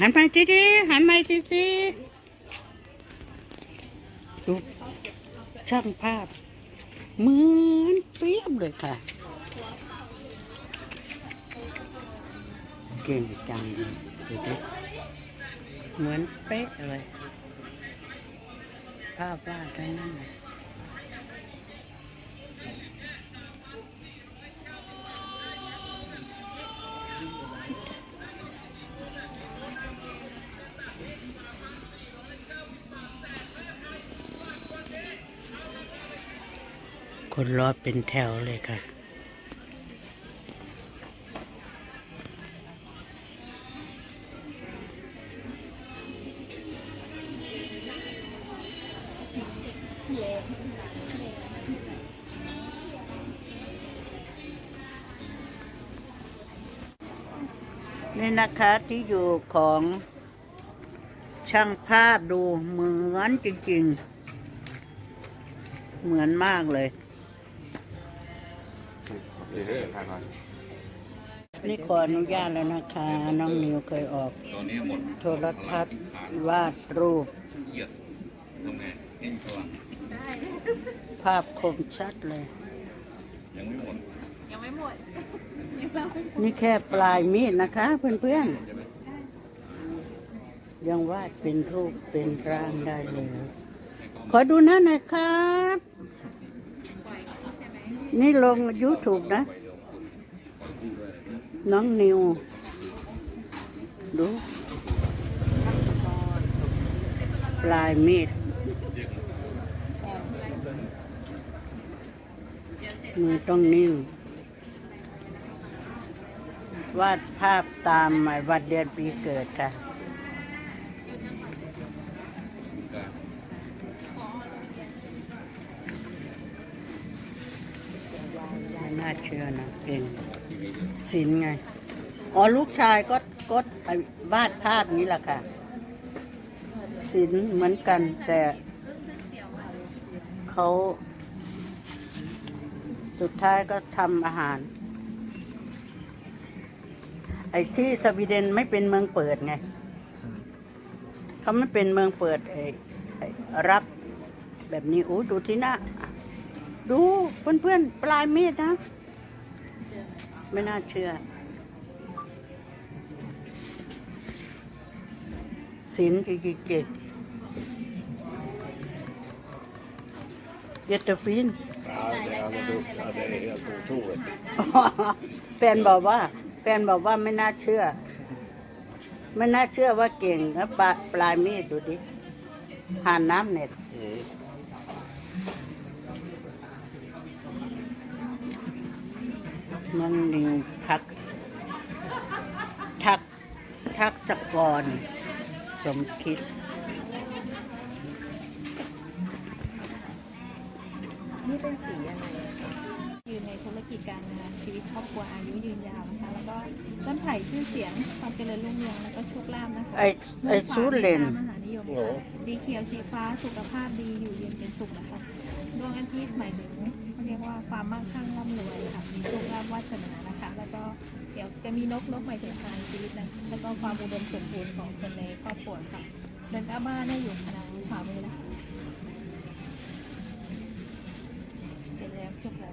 หันไปทีดีหันไปทีดีดูช่างภาพเหมือนเปรียบเลยค่ะ เก่งจังเลยดูดิเหมือนเป๊ะเลย ภาพวาดทั้นั้นเลย คนรอเป็นแถวเลยค่ะ นี่นะคะที่อยู่ของช่างภาพดูเหมือนจริงๆ เหมือนมากเลย นี่ขออนุญาตแล้วนะคะ น้องนิวเคยออก ตอนนี้หมดโทรทัศน์วาดรูป เยอะทำไงเห็นตัวภาพคมชัดเลย ยังไม่หมดนี่แค่ปลายมีดนะคะ เพื่อนๆ ยังวาดเป็นรูปเป็นร่างได้เลย ขอดูหน้าหน่อยครับ นี่ลง YouTube นะ น้องนิว ดูปลายมีดมือต้องนิ่งวาดภาพตามมาวันเดือนปีเกิดค่ะ เชื่อนะเป็นศิลไง อ๋อลูกชายก็ก็ไอ้วาดภาพนี้แหละค่ะศิลเหมือนกันแต่เขาสุดท้ายก็ทำอาหาร ไอ้ที่สวีเดนไม่เป็นเมืองเปิดไงเขาไม่เป็นเมืองเปิดไอ้รับแบบนี้อู้ดูที่หน้าดูเพื่อนๆปลายมีดนะ ไม่น่าเชื่อศิลป์กิเกตเยตฟินแฟนบอกว่า แฟนบอกว่าไม่น่าเชื่อ ไม่น่าเชื่อว่าเก่งนะปลาปลายมีดดูดิผ่านน้ำเน็ต น้องนิวทักทักทักษกร สมคิด นี่เป็นสีอะไรคะยืนในธุรกิจการงานชีวิตครอบครัวอายุยืนยาวนะคะแล้วก็ต้นไผ่ชื่อเสียงความเจริญรุ่งเรืองแล้วก็โชคลาภนะคะไอ้ไอ้ซูเลนมหานิยมค่ะสีเขียวสีฟ้าสุขภาพดีอยู่เย็นเป็นสุขนะคะดวงอาทิตย์หมายถึง เรียกว่าความมั่งคั่งร่ำรวยค่ะมีโชคลาภวาสนานะคะ แล้วก็เดี๋ยวจะมีนกนกหม่ถึงทางชีวิตนะแล้วก็ความอุดมสมบูรณ์ของคนในครอบครัวค่ะเดินก้าบ้านเนี่ยอยู่ทางขวามือนะคะเสร็จแล้วจบแล้ว